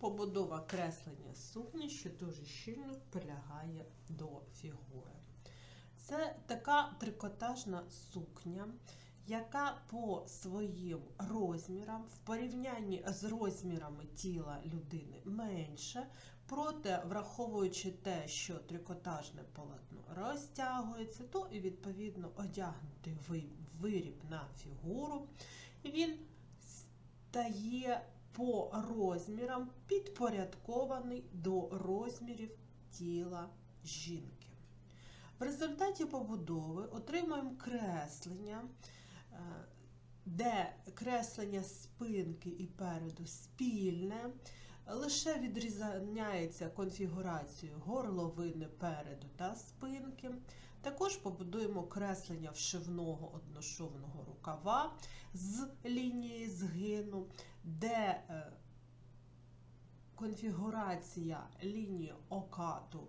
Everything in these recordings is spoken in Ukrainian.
Побудова креслення сукні, що дуже щільно прилягає до фігури. Це така трикотажна сукня, яка по своїм розмірам, в порівнянні з розмірами тіла людини менше, проте, враховуючи те, що трикотажне полотно розтягується, то і відповідно одягнутий виріб на фігуру, він стає по розмірам підпорядкований до розмірів тіла жінки. В результаті побудови отримуємо креслення, е, де креслення спинки і переду спільне, лише відрізняється конфігурацією горловини переду та спинки. Також побудуємо креслення вшивного одношовного рукава з лінії згину, де е, конфігурація лінії окату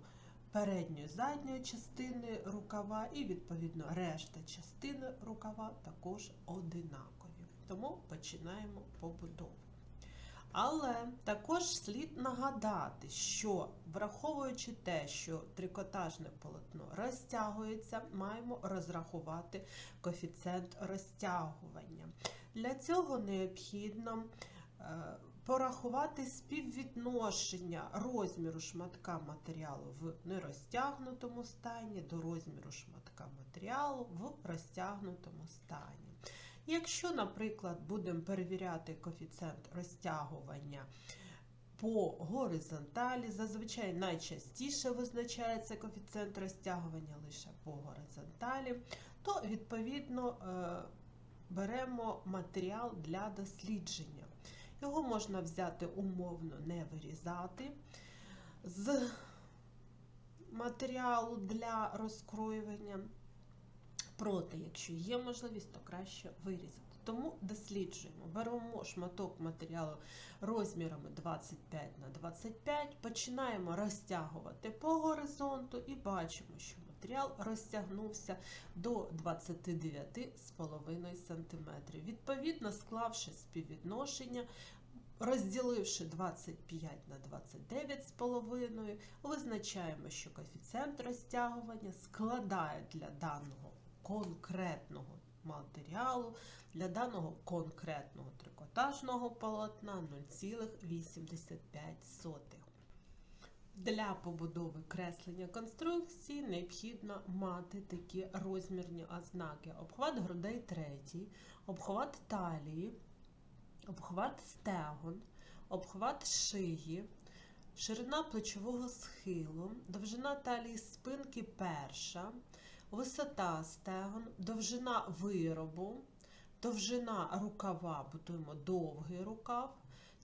передньої задньої частини рукава і, відповідно, решта частини рукава також одинакові. Тому починаємо побудову. Але також слід нагадати, що враховуючи те, що трикотажне полотно розтягується, маємо розрахувати коефіцієнт розтягування. Для цього необхідно е, порахувати співвідношення розміру шматка матеріалу в нерозтягнутому стані до розміру шматка матеріалу в розтягнутому стані. Якщо, наприклад, будемо перевіряти коефіцієнт розтягування по горизонталі, зазвичай найчастіше визначається коефіцієнт розтягування лише по горизонталі, то відповідно е, беремо матеріал для дослідження. Його можна взяти умовно не вирізати з матеріалу для розкроювання. Проте, якщо є можливість, то краще вирізати. Тому досліджуємо. Беремо шматок матеріалу розмірами 25 на 25, починаємо розтягувати по горизонту і бачимо, що матеріал розтягнувся до 29,5 см. Відповідно, склавши співвідношення, Розділивши 25 на 29,5, визначаємо, що коефіцієнт розтягування складає для даного конкретного матеріалу, для даного конкретного трикотажного полотна 0,85. Для побудови креслення конструкції необхідно мати такі розмірні ознаки: обхват грудей третій, обхват талії, обхват стегон, обхват шиї, ширина плечового схилу, довжина талії спинки перша, висота стегон, довжина виробу, довжина рукава, будуємо довгий рукав,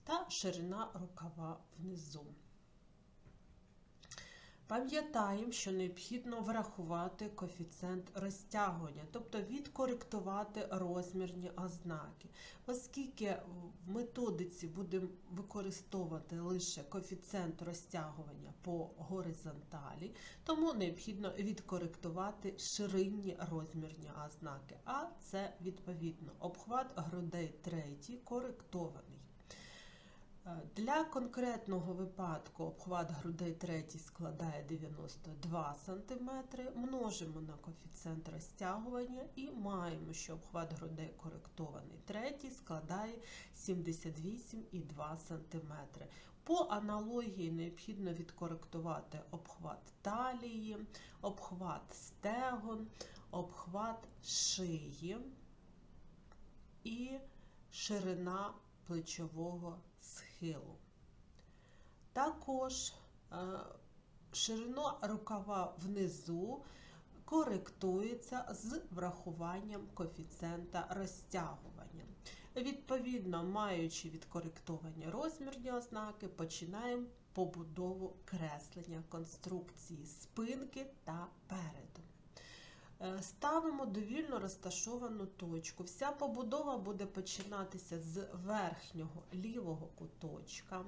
та ширина рукава внизу. Пам'ятаємо, що необхідно врахувати коефіцієнт розтягування, тобто відкоректувати розмірні ознаки. Оскільки в методиці будемо використовувати лише коефіцієнт розтягування по горизонталі, тому необхідно відкоректувати ширинні розмірні ознаки. А це відповідно обхват грудей третій коректований. Для конкретного випадку обхват грудей третій складає 92 см, множимо на коефіцієнт розтягування і маємо, що обхват грудей коректований третій складає 78,2 см. По аналогії необхідно відкоректувати обхват талії, обхват стегон, обхват шиї і ширина плечового схилу. Також е, ширина рукава внизу коректується з врахуванням коефіцієнта розтягування. Відповідно, маючи відкоректовані розмірні ознаки, починаємо побудову креслення конструкції спинки та переду. Е, Ставимо довільно розташовану точку. Вся побудова буде починатися з верхнього лівого куточка.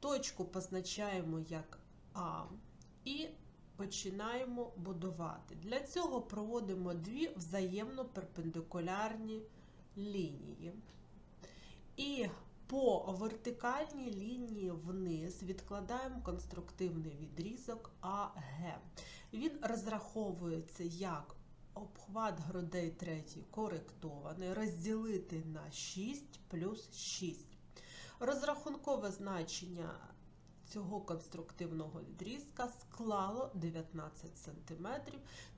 Точку позначаємо як А і починаємо будувати. Для цього проводимо дві взаємно перпендикулярні лінії. І По вертикальній лінії вниз відкладаємо конструктивний відрізок АГ. Він розраховується як обхват грудей третій коректований, розділити на 6 плюс 6. Розрахункове значення цього конструктивного відрізка склало 19 см,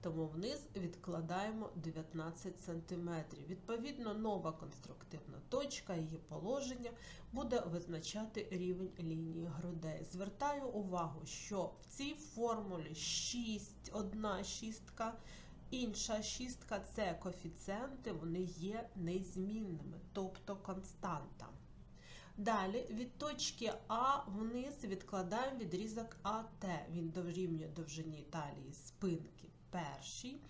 тому вниз відкладаємо 19 см. Відповідно, нова конструктивна точка, її положення буде визначати рівень лінії грудей. Звертаю увагу, що в цій формулі 6, одна шістка, інша шістка це коефіцієнти, вони є незмінними, тобто константа. Далі від точки А вниз відкладаємо відрізок АТ. Він дорівнює довжині талії спинки першій.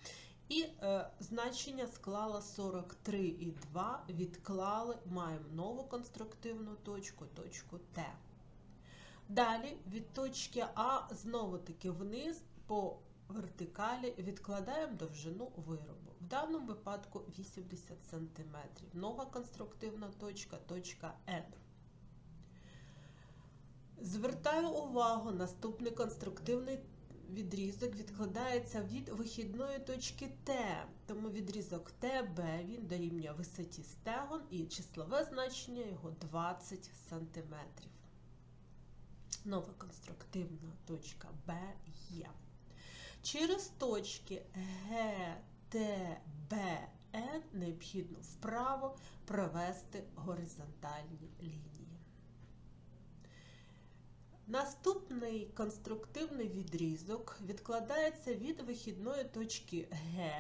І е, значення склала 43,2. Відклали, маємо нову конструктивну точку, точку Т. Далі від точки А знову-таки вниз по вертикалі відкладаємо довжину виробу. В даному випадку 80 см. Нова конструктивна точка, точка N. Звертаю увагу, наступний конструктивний відрізок відкладається від вихідної точки Т, тому відрізок ТБ він дорівнює висоті стегон і числове значення його 20 см. Нова конструктивна точка Б є. Через точки Г, Т, Б, Н необхідно вправо провести горизонтальні лінії. Наступний конструктивний відрізок відкладається від вихідної точки Г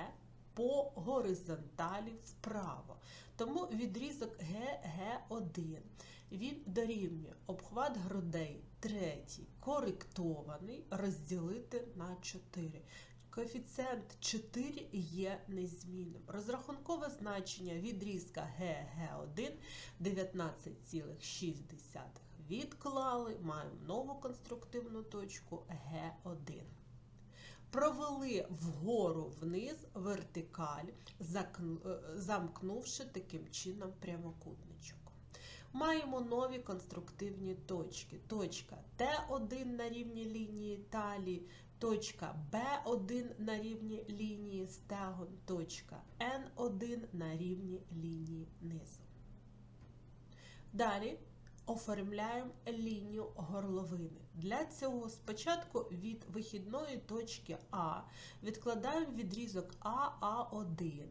по горизонталі вправо. Тому відрізок ГГ1 він дорівнює обхват грудей третій коректований розділити на 4. Коефіцієнт 4 є незмінним. Розрахункове значення відрізка ГГ1 19,6 відклали, маємо нову конструктивну точку Г1. Провели вгору вниз вертикаль, замкнувши таким чином прямокутничок. Маємо нові конструктивні точки. Точка Т1 на рівні лінії талії, точка Б1 на рівні лінії стегон, точка Н1 на рівні лінії низу. Далі оформляємо лінію горловини. Для цього спочатку від вихідної точки А відкладаємо відрізок АА1.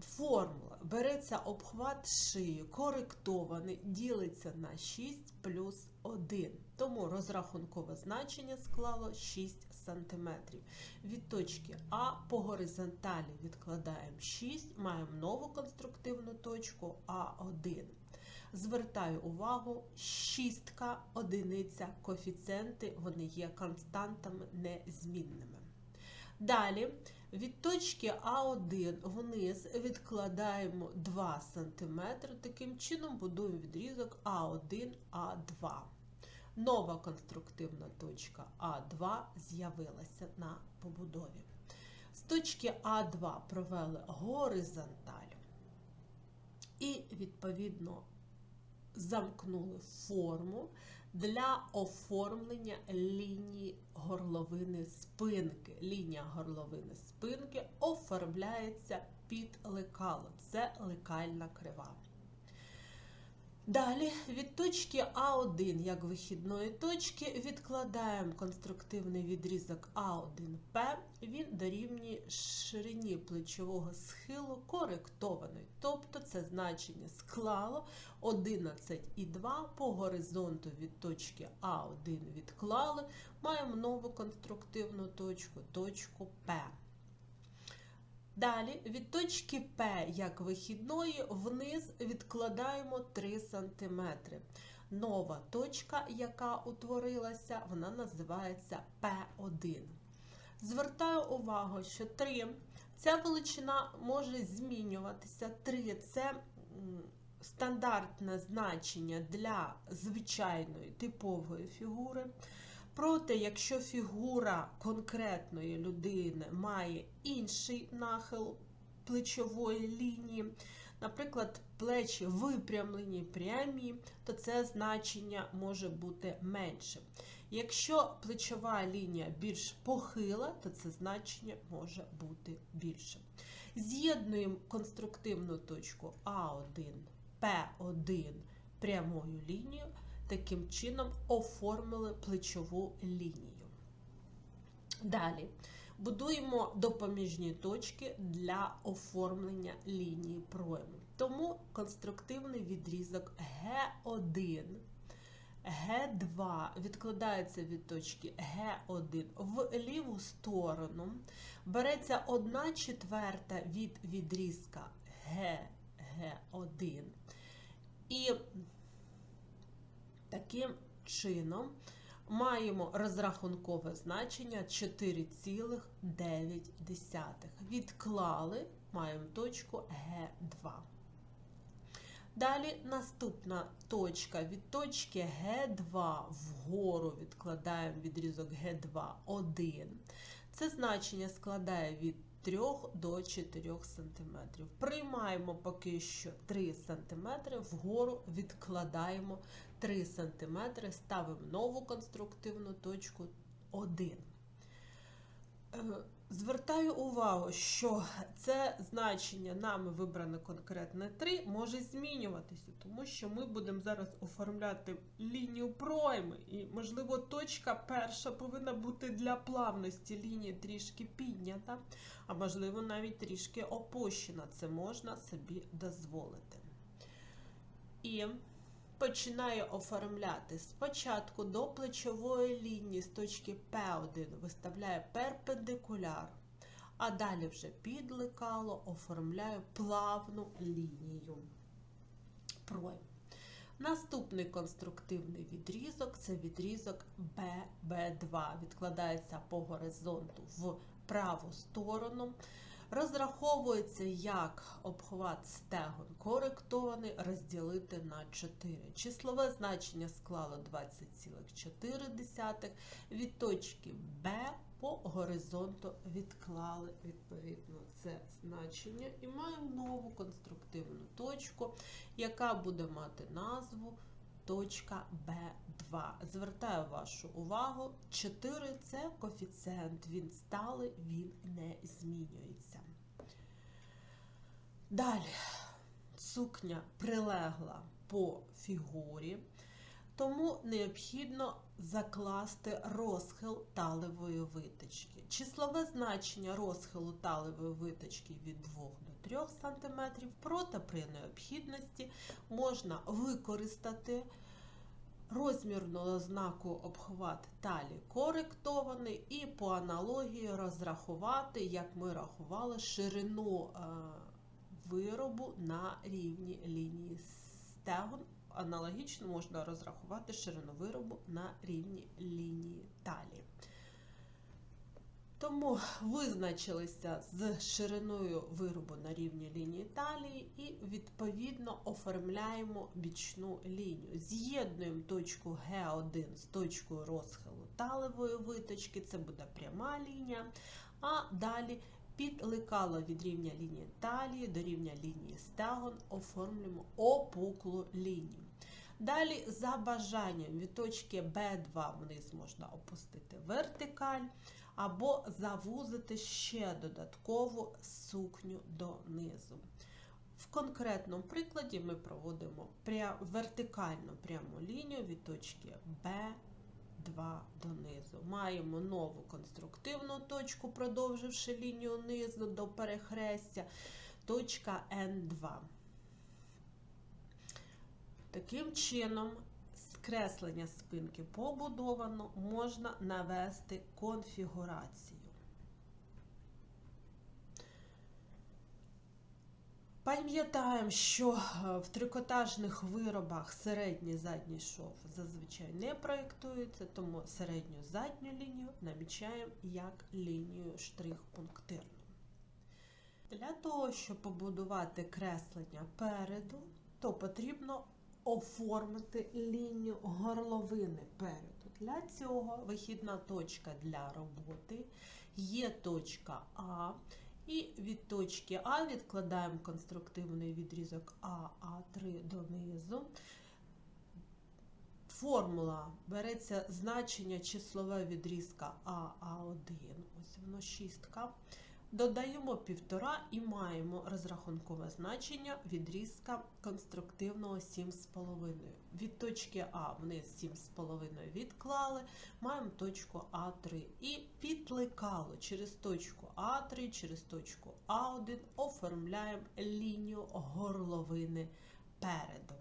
Формула береться обхват шиї, коректований, ділиться на 6 плюс 1. Тому розрахункове значення склало 6 см. Від точки А по горизонталі відкладаємо 6, маємо нову конструктивну точку А1. Звертаю увагу, шістка, одиниця, коефіцієнти, вони є константами незмінними. Далі від точки А1 вниз відкладаємо 2 см, таким чином будуємо відрізок А1, А2. Нова конструктивна точка А2 з'явилася на побудові. З точки А2 провели горизонталь і, відповідно, замкнули форму для оформлення лінії горловини спинки. Лінія горловини спинки оформляється під лекало. Це лекальна крива. Далі від точки А1, як вихідної точки, відкладаємо конструктивний відрізок А1П, він дорівнює ширині плечового схилу коректований. Тобто це значення склало 11,2 по горизонту від точки А1 відклали, маємо нову конструктивну точку, точку П. Далі від точки П, як вихідної, вниз відкладаємо 3 см. Нова точка, яка утворилася, вона називається П1. Звертаю увагу, що 3 ця величина може змінюватися. 3 це стандартне значення для звичайної типової фігури. Проте, якщо фігура конкретної людини має інший нахил плечової лінії, наприклад, плечі випрямлені, прямі, то це значення може бути менше. Якщо плечова лінія більш похила, то це значення може бути більше. З'єднуємо конструктивну точку А1, П1 прямою лінією, таким чином оформили плечову лінію. Далі будуємо допоміжні точки для оформлення лінії пройму. Тому конструктивний відрізок Г1, Г2 відкладається від точки Г1 в ліву сторону. Береться 1 четверта від відрізка Г, Г1. І таким чином маємо розрахункове значення 4,9. Відклали, маємо точку Г2. Далі наступна точка. Від точки Г2 вгору відкладаємо відрізок Г2 1. Це значення складає від 3 до 4 см. Приймаємо поки що 3 см, вгору відкладаємо 3 см, ставимо нову конструктивну точку 1. Звертаю увагу, що це значення нами вибране конкретне 3 може змінюватися, тому що ми будемо зараз оформляти лінію пройми. І, можливо, точка перша повинна бути для плавності лінії трішки піднята, а можливо, навіть трішки опущена. Це можна собі дозволити. І починаю оформляти спочатку до плечової лінії з точки П1 виставляю перпендикуляр, а далі вже під лекало оформляю плавну лінію пройм. Наступний конструктивний відрізок це відрізок ББ2. Відкладається по горизонту в праву сторону. Розраховується як обхват стегон коректований розділити на 4. Числове значення склало 20,4. Від точки Б по горизонту відклали відповідно це значення і маємо нову конструктивну точку, яка буде мати назву точка Б2. Звертаю вашу увагу, 4 це коефіцієнт, він сталий, він не змінюється. Далі сукня прилегла по фігурі, тому необхідно закласти розхил талевої виточки. Числове значення розхилу талевої виточки від 2 до 3 см, проте при необхідності можна використати розмірну ознаку обхват талії коректований і по аналогії розрахувати, як ми рахували, ширину виробу на рівні лінії стегон. Аналогічно можна розрахувати ширину виробу на рівні лінії талії. Тому визначилися з шириною виробу на рівні лінії талії і, відповідно, оформляємо бічну лінію. З'єднуємо точку Г1 з точкою розхилу талевої виточки, це буде пряма лінія, а далі під лекало від рівня лінії талії до рівня лінії стегон оформлюємо опуклу лінію. Далі, за бажанням, від точки Б2 вниз можна опустити вертикаль, або завузити ще додаткову сукню донизу. В конкретному прикладі ми проводимо вертикальну пряму лінію від точки Б2 донизу. Маємо нову конструктивну точку, продовживши лінію низу до перехрестя, точка N2. Таким чином, скреслення спинки побудовано, можна навести конфігурацію. Пам'ятаємо, що в трикотажних виробах середній задній шов зазвичай не проєктується, тому середню задню лінію намічаємо як лінію штрих-пунктирну. Для того, щоб побудувати креслення переду, то потрібно оформити лінію горловини переду. Для цього вихідна точка для роботи є точка А, І від точки А відкладаємо конструктивний відрізок А, А3 донизу. Формула береться значення числове відрізка А, А1, ось воно шістка. Додаємо 1,5 і маємо розрахункове значення відрізка конструктивного 7,5. Від точки А вниз 7,5 відклали, маємо точку А3 і підлекало через точку А3, через точку А1 оформляємо лінію горловини передом.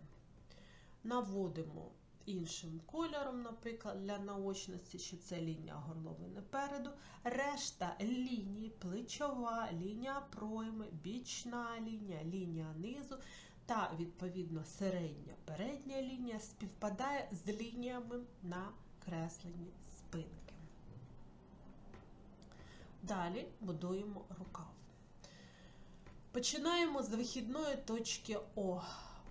Наводимо іншим кольором, наприклад, для наочності, що це лінія горловини переду. Решта лінії, плечова, лінія пройми, бічна лінія, лінія низу та, відповідно, середня передня лінія співпадає з лініями на кресленні спинки. Далі будуємо рукав. Починаємо з вихідної точки О.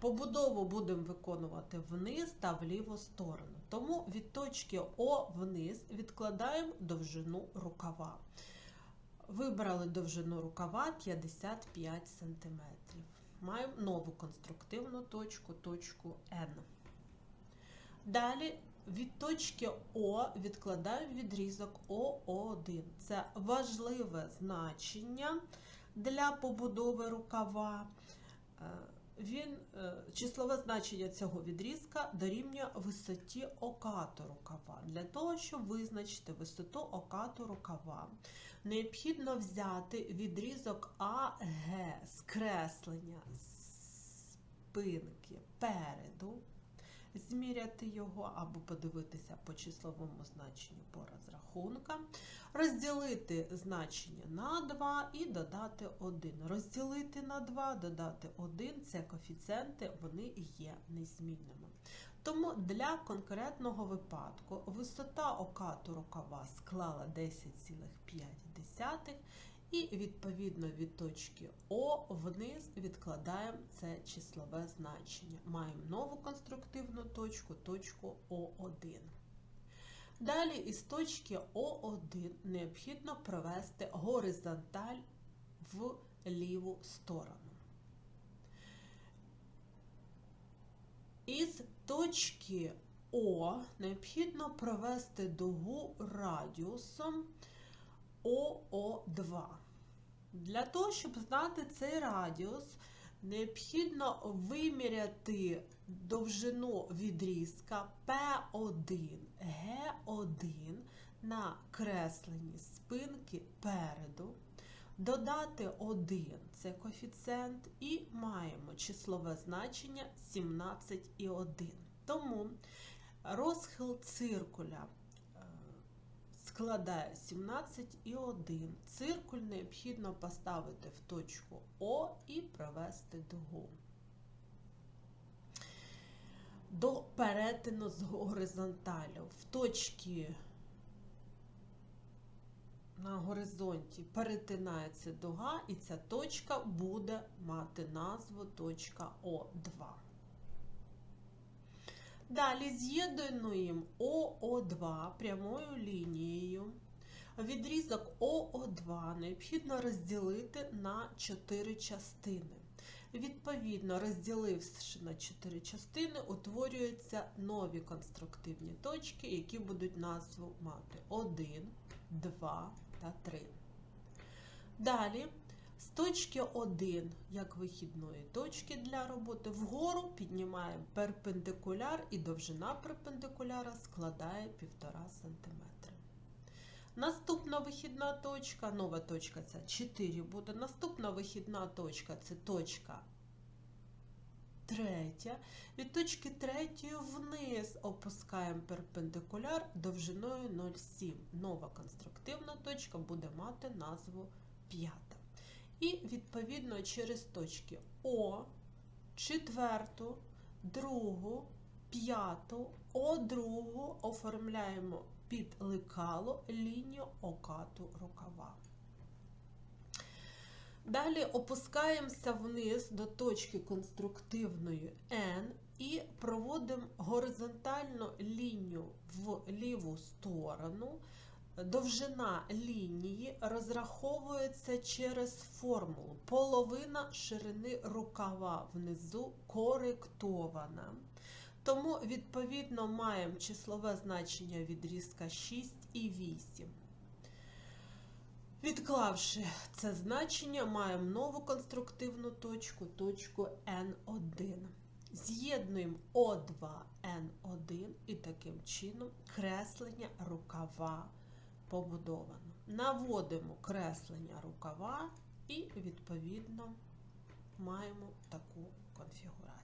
Побудову будемо виконувати вниз та в ліву сторону. Тому від точки О вниз відкладаємо довжину рукава. Вибрали довжину рукава 55 см. Маємо нову конструктивну точку, точку N. Далі від точки О відкладаємо відрізок ОО1. Це важливе значення для побудови рукава. Він, числове значення цього відрізка дорівнює висоті окату рукава. Для того, щоб визначити висоту окату рукава, необхідно взяти відрізок АГ скреслення спинки переду, зміряти його або подивитися по числовому значенню по розрахункам, розділити значення на 2 і додати 1. Розділити на 2, додати 1 це коефіцієнти, вони є незмінними. Тому для конкретного випадку висота окату рукава склала 10,5 і відповідно від точки О вниз відкладаємо це числове значення. Маємо нову конструктивну точку, точку О1. Далі із точки О1 необхідно провести горизонталь в ліву сторону. Із точки О необхідно провести дугу радіусом ОО2. Для того, щоб знати цей радіус, необхідно виміряти довжину відрізка P1, G1 на кресленні спинки переду, додати 1 це коефіцієнт, і маємо числове значення 17,1. Тому розхил циркуля складає 17,1. Циркуль необхідно поставити в точку О і провести дугу. До перетину з горизонталю в точці на горизонті перетинається дуга, і ця точка буде мати назву точка О2. Далі з'єднуємо ОО2 прямою лінією. Відрізок ОО2 необхідно розділити на 4 частини. Відповідно, розділивши на 4 частини, утворюються нові конструктивні точки, які будуть назву мати 1, 2 та 3. Далі з точки 1, як вихідної точки для роботи, вгору піднімаємо перпендикуляр і довжина перпендикуляра складає 1,5 см. Наступна вихідна точка, нова точка це 4 буде. Наступна вихідна точка це точка третя. Від точки третьої вниз опускаємо перпендикуляр довжиною 0,7. Нова конструктивна точка буде мати назву 5. І, відповідно, через точки О, четверту, другу, п'яту, О другу оформляємо під лекало лінію окату рукава. Далі опускаємося вниз до точки конструктивної N і проводимо горизонтальну лінію в ліву сторону довжина лінії розраховується через формулу. Половина ширини рукава внизу коректована. Тому, відповідно, маємо числове значення відрізка 6 і 8. Відклавши це значення, маємо нову конструктивну точку, точку N1. З'єднуємо О2, N1 і таким чином креслення рукава побудовано. Наводимо креслення рукава і, відповідно, маємо таку конфігурацію.